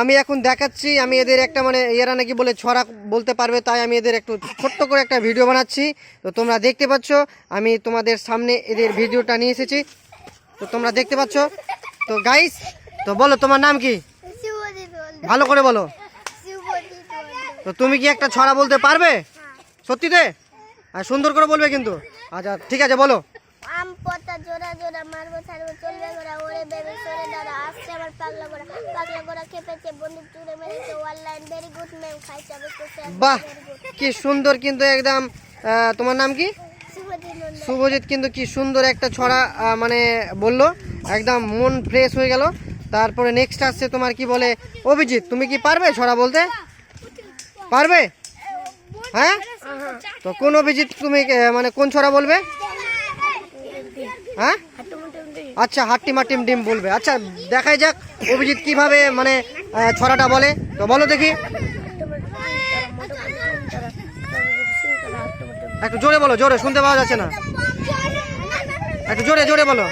আমি এখন দেখাচ্ছি আমি এদের একটা মানে এরা নাকি বলে ছড়া বলতে পারবে তাই আমি এদের একটু ছোট্ট করে একটা ভিডিও বানাচ্ছি। তো তোমরা দেখতে পাচ্ছ আমি তোমাদের সামনে এদের ভিডিওটা নিয়ে এসেছি। তো তোমরা দেখতে পাচ্ছ? তো গাইস তো বলো তোমার নাম কি? ভালো করে বলো। তো তুমি কি একটা ছড়া বলতে পারবে? সত্যিতে আর সুন্দর করে বলবে কিন্তু। আচ্ছা ঠিক আছে বলো। জোড়া জোড়া মারবো ছাড়বো চলবে গোড়া ওরে বেবি সরে দাঁড়া আসছে আমার পাগলা গোড়া পাগলা গোড়া খেপেছে বন্দুক চুড়ে মেরেছে অনলাইন ভেরি গুড ম্যাম খাইছে বাহ কি সুন্দর কিন্তু একদম তোমার নাম কি? শুভজিৎ কিন্তু কি সুন্দর একটা ছড়া মানে বলল একদম মন ফ্রেশ হয়ে গেল। তারপরে নেক্সট আসছে তোমার কি বলে অভিজিৎ তুমি কি পারবে ছড়া বলতে? পারবে? হ্যাঁ? তো কোন অভিজিৎ তুমি মানে কোন ছড়া বলবে? হ্যাঁ? আচ্ছা হাট্টি মাটিম ডিম বলবে। আচ্ছা দেখাই যাক অভিজিৎ কীভাবে মানে ছড়াটা বলে। তো বলো দেখি। একটু জোরে বলো, জোরে, শুনতে পাওয়া যাচ্ছে না। একটু জোরে জোরে বলো।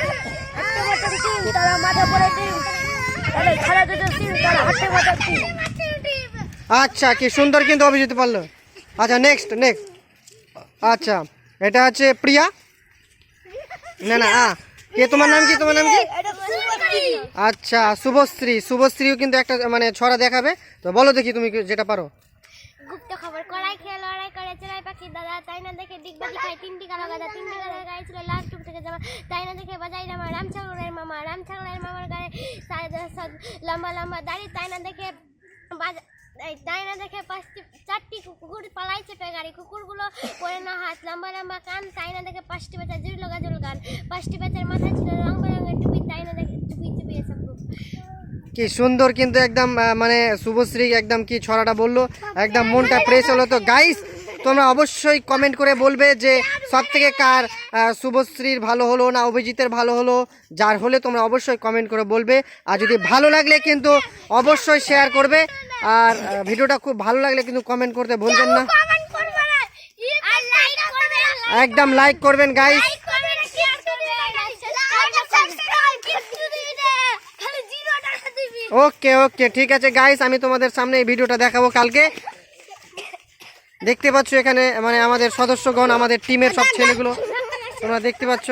আচ্ছা কি সুন্দর কিন্তু অভিজিৎ পারল। আচ্ছা নেক্সট নেক্সট আচ্ছা এটা হচ্ছে প্রিয়া। না না কে তোমার নাম কি তোমার নাম কি? আচ্ছা শুভশ্রী। শুভশ্রীও কিন্তু একটা মানে ছড়া দেখাবে। তো বলো দেখি তুমি যেটা পারো। গুপ্ত খবর কড়াই খেয়ে লড়াই করে চড়াই পাখি দাদা তাই না দেখে ডিগবাজি খাই তিনটি কালো গাদা। তিনটি গাদার গায়ে ছিল লাল টুক থেকে জামা তাই না দেখে বাজাই রামা রাম ছাগলের মামা। রাম ছাগলের মামার গায়ে লম্বা লম্বা দাড়ি। তাই না দেখে বাজা এই চাইনা দেখে পাঁচটি, চারটি কুকুর পালাই চেপে গাড়ি। কুকুরগুলো পরে না হাত, লম্বা লম্বা কান, তাই না দেখে পাঁচটি বেচার জুড়ি লগা জল গান। পাঁচটি বেচার মাথায় ছিল রং বেরঙের টুপি, তাই না দেখে টুপি টুপি এসব কি সুন্দর কিন্তু একদম মানে শুভশ্রী একদম কি ছড়াটা বলল? একদম মনটা ফ্রেশ হলো। তো গাইস তোমরা অবশ্যই কমেন্ট করে বলবে যে সব থেকে কার শুভশ্রীর ভালো হলো না অভিজিতের ভালো হলো। যার হলে তোমরা অবশ্যই কমেন্ট করে বলবে। আর যদি ভালো লাগলে কিন্তু অবশ্যই শেয়ার করবে। আর ভিডিওটা খুব ভালো লাগলে কিন্তু কমেন্ট করতে ভুলবেন না। একদম লাইক করবেন গাইস ওকে ওকে, ঠিক আছে গাইস আমি তোমাদের সামনে এই ভিডিওটা দেখাবো কালকে। দেখতে পাচ্ছ এখানে মানে আমাদের সদস্যগণ, আমাদের টিমের সব ছেলেগুলো। তোমরা দেখতে পাচ্ছ।